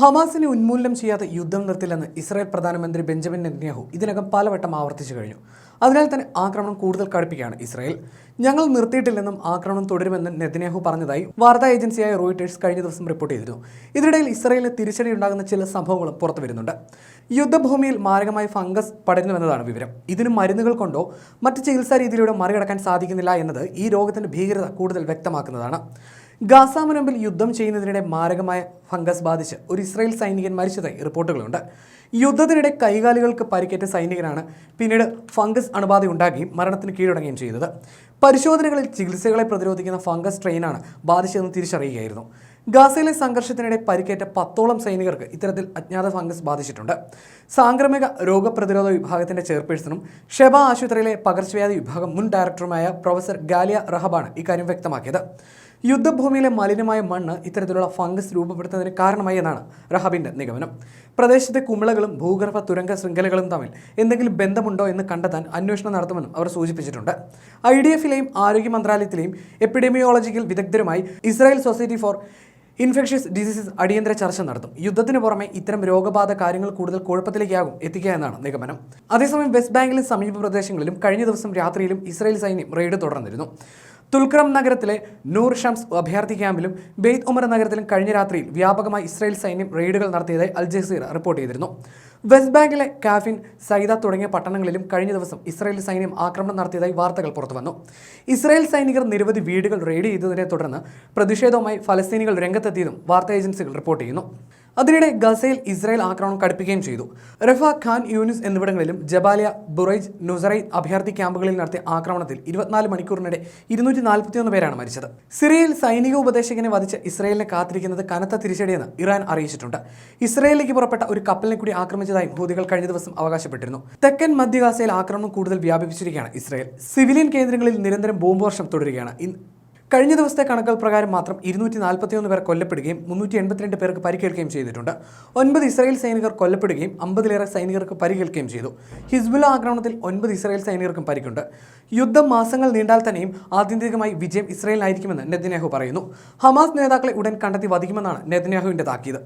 ഹമാസിനെ ഉന്മൂലനം ചെയ്യാതെ യുദ്ധം നിർത്തില്ലെന്ന് ഇസ്രായേൽ പ്രധാനമന്ത്രി ബെഞ്ചമിൻ നെതന്യാഹു ഇതിനകം പലവട്ടം ആവർത്തിച്ചു കഴിഞ്ഞു. അതിനാൽ തന്നെ ആക്രമണം കൂടുതൽ കടുപ്പിക്കുകയാണ് ഇസ്രായേൽ. ഞങ്ങൾ നിർത്തിയിട്ടില്ലെന്നും ആക്രമണം തുടരുമെന്നും നെതന്യാഹു പറഞ്ഞതായി വാർത്താ ഏജൻസിയായ റോയിട്ടേഴ്സ് കഴിഞ്ഞ ദിവസം റിപ്പോർട്ട് ചെയ്തിരുന്നു. ഇതിനിടയിൽ ഇസ്രായേലിന് തിരിച്ചടി ഉണ്ടാകുന്ന ചില സംഭവങ്ങളും പുറത്തു വരുന്നുണ്ട്. യുദ്ധഭൂമിയിൽ മാരകമായ ഫംഗസ് പടരുന്നുവെന്നതാണ് വിവരം. ഇതിന് മരുന്നുകൾ കൊണ്ടോ മറ്റ് ചികിത്സാ രീതിയിലൂടെ മറികടക്കാൻ സാധിക്കുന്നില്ല എന്നത് ഈ രോഗത്തിന്റെ ഭീകരത കൂടുതൽ വ്യക്തമാക്കുന്നതാണ്. ഗാസ മുനമ്പിൽ യുദ്ധം ചെയ്യുന്നതിനിടെ മാരകമായ ഫംഗസ് ബാധിച്ച് ഒരു ഇസ്രായേൽ സൈനികൻ മരിച്ചതായി റിപ്പോർട്ടുകളുണ്ട്. യുദ്ധത്തിനിടെ കൈകാലുകൾക്ക് പരിക്കേറ്റ സൈനികനാണ് പിന്നീട് ഫംഗസ് അണുബാധ ഉണ്ടാകുകയും മരണത്തിന് കീഴടങ്ങുകയും ചെയ്തത്. പരിശോധനകളിൽ ചികിത്സകളെ പ്രതിരോധിക്കുന്ന ഫംഗസ് സ്ട്രെയിനാണ് ബാധിച്ചതെന്ന് തിരിച്ചറിയുകയായിരുന്നു. ഗാസയിലെ സംഘർഷത്തിനിടെ പരിക്കേറ്റ പത്തോളം സൈനികർക്ക് ഇത്തരത്തിൽ അജ്ഞാത ഫംഗസ് ബാധിച്ചിട്ടുണ്ട്. സാംക്രമിക രോഗപ്രതിരോധ വിഭാഗത്തിന്റെ ചെയർപേഴ്സണും ഷെബ ആശുപത്രിയിലെ പകർച്ചവ്യാധി വിഭാഗം മുൻ ഡയറക്ടറുമായ പ്രൊഫസർ ഗാലിയ റഹബാണ് ഇക്കാര്യം വ്യക്തമാക്കിയത്. യുദ്ധഭൂമിയിലെ മലിനമായ മണ്ണ് ഇത്തരത്തിലുള്ള ഫംഗസ് രൂപപ്പെടുത്തുന്നതിന് കാരണമായി എന്നാണ് റഹബിന്റെ നിഗമനം. പ്രദേശത്തെ കുമിളകളും ഭൂഗർഭ തുരങ്ക ശൃംഖലകളും തമ്മിൽ എന്തെങ്കിലും ബന്ധമുണ്ടോ എന്ന് കണ്ടെത്താൻ അന്വേഷണം നടത്തുമെന്നും അവർ സൂചിപ്പിച്ചിട്ടുണ്ട്. ഐ ഡി എഫിലെയും ആരോഗ്യ മന്ത്രാലയത്തിലെയും എപ്പിഡെമിയോളജിക്കൽ വിദഗ്ധരുമായി Israel society for infectious diseases അടിയന്തര ചർച്ച നടത്തും. യുദ്ധത്തിന് പുറമെ ഇത്തരം രോഗബാധ കാര്യങ്ങൾ കൂടുതൽ കുഴപ്പത്തിലേക്കാകും എത്തിക്കുക എന്നാണ് നിഗമനം. അതേസമയം വെസ്റ്റ് ബാങ്കിലും സമീപ പ്രദേശങ്ങളിലും കഴിഞ്ഞ ദിവസം രാത്രിയിലും ഇസ്രായേൽ സൈന്യം റെയ്ഡ് തുടർന്നിരുന്നു. തുൽക്രം നഗരത്തിലെ നൂർ ഷംസ് അഭയാർത്ഥി ക്യാമ്പിലും ബെയ്ത് ഉമർ നഗരത്തിലും കഴിഞ്ഞ രാത്രിയിൽ വ്യാപകമായി ഇസ്രായേൽ സൈന്യം റെയ്ഡുകൾ നടത്തിയതായി അൽ ജസീറ റിപ്പോർട്ട് ചെയ്തിരുന്നു. വെസ്റ്റ് ബാങ്കിലെ കാഫിൻ സൈദ തുടങ്ങിയ പട്ടണങ്ങളിലും കഴിഞ്ഞ ദിവസം ഇസ്രായേൽ സൈന്യം ആക്രമണം നടത്തിയതായി വാർത്തകൾ പുറത്തുവന്നു. ഇസ്രായേൽ സൈനികർ നിരവധി വീടുകൾ റെയ്ഡ് ചെയ്തതിനെ തുടർന്ന് പ്രതിഷേധവുമായി ഫലസ്തീനികൾ രംഗത്തെത്തിയതും വാർത്താ ഏജൻസികൾ റിപ്പോർട്ട് ചെയ്യുന്നു. അതിനിടെ ഗസയിൽ ഇസ്രായേൽ ആക്രമണം കടുപ്പിക്കുകയും ചെയ്തു. റഫ ഖാൻ യൂനിസ് എന്നിവിടങ്ങളിലും ജബാലിയ ബുറൈജ് നുസറൈ അഭയാർത്ഥി ക്യാമ്പുകളിൽ നടത്തിയ ആക്രമണത്തിൽ ഇരുപത്തിനാല് മണിക്കൂറിനിടെ ഇരുന്നൂറ്റി നാൽപ്പത്തിയൊന്ന് പേരാണ് മരിച്ചത്. സിറിയയിൽ സൈനിക ഉപദേശകനെ വധിച്ച് ഇസ്രായേലിനെ കാത്തിരിക്കുന്നത് കനത്ത തിരിച്ചടിയെന്ന് ഇറാൻ അറിയിച്ചിട്ടുണ്ട്. ഇസ്രായേലിലേക്ക് പുറപ്പെട്ട ഒരു കപ്പലിനെ കൂടി ആക്രമിച്ചതായി ഹൂതികൾ കഴിഞ്ഞ ദിവസം അവകാശപ്പെട്ടിരുന്നു. തെക്കൻ മധ്യ ഗാസയിൽ ആക്രമണം കൂടുതൽ വ്യാപിപ്പിച്ചിരിക്കുകയാണ് ഇസ്രായേൽ. സിവിലിയൻ കേന്ദ്രങ്ങളിൽ നിരന്തരം ബോംബ് വർഷം തുടരുകയാണ്. കഴിഞ്ഞ ദിവസത്തെ കണക്കുകൾ പ്രകാരം മാത്രം ഇരുന്നൂറ്റി നാൽപ്പത്തിയൊന്ന് പേർ കൊല്ലപ്പെടുകയും മുന്നൂറ്റി എൺപത്തിരണ്ട് പേർക്ക് പരിക്കേൽക്കുകയും ചെയ്തിട്ടുണ്ട്. ഒൻപത് ഇസ്രായേൽ സൈനികർ കൊല്ലപ്പെടുകയും അമ്പതിലേറെ സൈനികർക്ക് പരിക്കേൽക്കുകയും ചെയ്തു. ഹിസ്ബുല ആക്രമണത്തിൽ ഒൻപത് ഇസ്രായേൽ സൈനികർക്കും പരിക്കുണ്ട്. യുദ്ധം മാസങ്ങൾ നീണ്ടാൽ തന്നെയും ആത്യന്തികമായി വിജയം ഇസ്രായേലിനായിരിക്കുമെന്ന് നെതന്യാഹു പറയുന്നു. ഹമാസ് നേതാക്കളെ ഉടൻ കണ്ടെത്തി വധിക്കുമെന്നാണ് നെതന്യാഹുവിന്റെ താക്കീത്.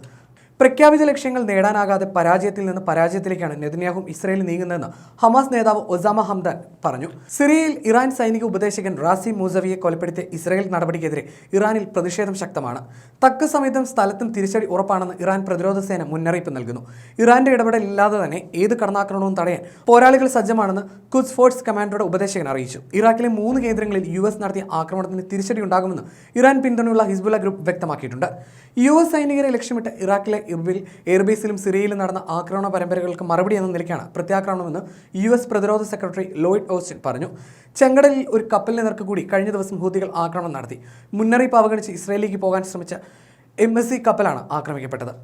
പ്രഖ്യാപിത ലക്ഷ്യങ്ങൾ നേടാനാകാതെ പരാജയത്തിൽ നിന്ന് പരാജയത്തിലേക്കാണ് നെതന്യാഹും ഇസ്രയേൽ നീങ്ങുന്നതെന്ന് ഹമാസ് നേതാവ് ഒസാമ ഹംദാൻ പറഞ്ഞു. സിറിയയിൽ ഇറാൻ സൈനിക ഉപദേശകൻ റാസി മൂസവിയെ കൊലപ്പെടുത്തിയ ഇസ്രയേൽ നടപടിക്കെതിരെ ഇറാനിൽ പ്രതിഷേധം ശക്തമാണ്. തക്ക സമയത്തും സ്ഥലത്തും തിരിച്ചടി ഉറപ്പാണെന്ന് ഇറാൻ പ്രതിരോധ സേന മുന്നറിയിപ്പ് നൽകുന്നു. ഇറാന്റെ ഇടപെടലില്ലാതെ തന്നെ ഏത് കടന്നാക്രമണവും തടയാൻ പോരാളികൾ സജ്ജമാണെന്ന് കുസ് ഫോഴ്സ് കമാൻഡറുടെ ഉപദേശകൻ അറിയിച്ചു. ഇറാഖിലെ മൂന്ന് കേന്ദ്രങ്ങളിൽ യു എസ് നടത്തിയ ആക്രമണത്തിന് തിരിച്ചടി ഉണ്ടാകുമെന്ന് ഇറാൻ പിന്തുണയുള്ള ഹിസ്ബുല ഗ്രൂപ്പ് വ്യക്തമാക്കിയിട്ടുണ്ട്. യു എസ് സൈനികരെ ലക്ഷ്യമിട്ട് ഇറാഖിലെ ഇർബിൽ എയർബേസിലും സിറിയയിലും നടന്ന ആക്രമണ പരമ്പരകൾക്ക് മറുപടി എന്ന നിലയ്ക്കാണ് പ്രത്യാക്രമണമെന്ന് യു എസ് പ്രതിരോധ സെക്രട്ടറി ലോയിഡ് ഓസ്റ്റിൻ പറഞ്ഞു. ചെങ്കടലിൽ ഒരു കപ്പലിനെ നേർക്ക് കൂടി കഴിഞ്ഞ ദിവസം ഹൂതികൾ ആക്രമണം നടത്തി. മുന്നറിയിപ്പ് അവഗണിച്ച് ഇസ്രയേലിലേക്ക് പോകാൻ ശ്രമിച്ച എം എസ് സി കപ്പലാണ് ആക്രമിക്കപ്പെട്ടത്.